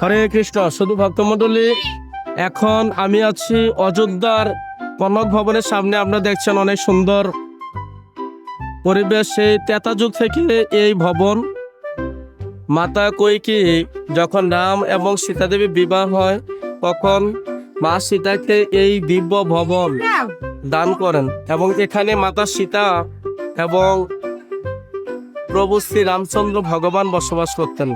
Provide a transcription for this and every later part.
হরে কৃষ্ণ, শুধু ভক্তমণ্ডলী। এখন আমি আছি অযোধ্যার কনক ভবনের সামনে। আপনারা দেখছেন অনেক সুন্দর পরিবেশ। সেই তেতা যুগ থেকে এই ভবন মাতা কৈকি, যখন রাম এবং সীতা দেবী বিবাহ হয়, তখন মা সীতাকে এই দিব্য ভবন দান করেন এবং এখানে মাতা সীতা এবং প্রভু শ্রী রামচন্দ্র ভগবান বসবাস করতেন।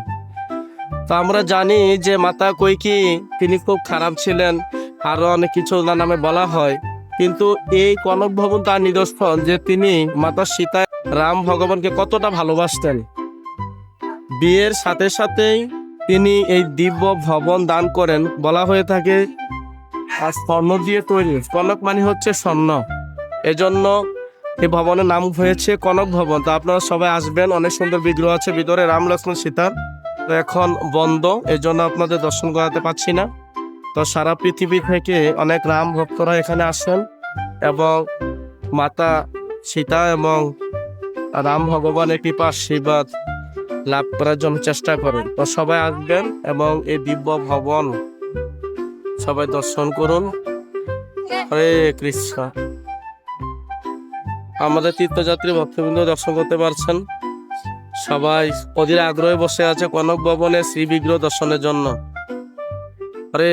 তো আমরা জানি যে মাতা কৈকি তিনি খুব খারাপ ছিলেন। আরও অনেক কিছু ওনার নামে বলা হয়। কিন্তু এই কনক ভবন তার নিদর্শন যে তিনি মাতা সীতা রাম ভগবানকে কতটা ভালোবাসতেন। বিয়ের সাথে সাথেই তিনি এই দিব্য ভবন দান করেন বলা হয়ে থাকে। আর স্বর্ণ দিয়ে তৈরি। কনক মানে হচ্ছে স্বর্ণ। এজন্য এই ভবনের নাম হয়েছে কনক ভবন। তো আপনারা সবাই আসবেন, অনেক সুন্দর বিগ্রহ আছে ভিতরে, রাম, লক্ষ্মণ সীতার তো এখন বন্ধ এই জন্য আপনাদের দর্শন করাতে পারছি না। তো সারা পৃথিবী থেকে অনেক রাম ভক্তরা এখানে আসেন এবং মাতা সীতা এবং রাম ভগবানের কৃপা আশীর্বাদ লাভ করার জন্য চেষ্টা করেন। তো সবাই আসবেন এবং এই দিব্য ভবন সবাই দর্শন করুন। হরে কৃষ্ণ। আমাদের তীর্থযাত্রী ভক্তবৃন্দ দর্শন করতে পারছেন। সবাই অধীর আগ্রহে বসে আছে কনক ভবনে শ্রী বিগ্রহ দর্শনের জন্য। হরে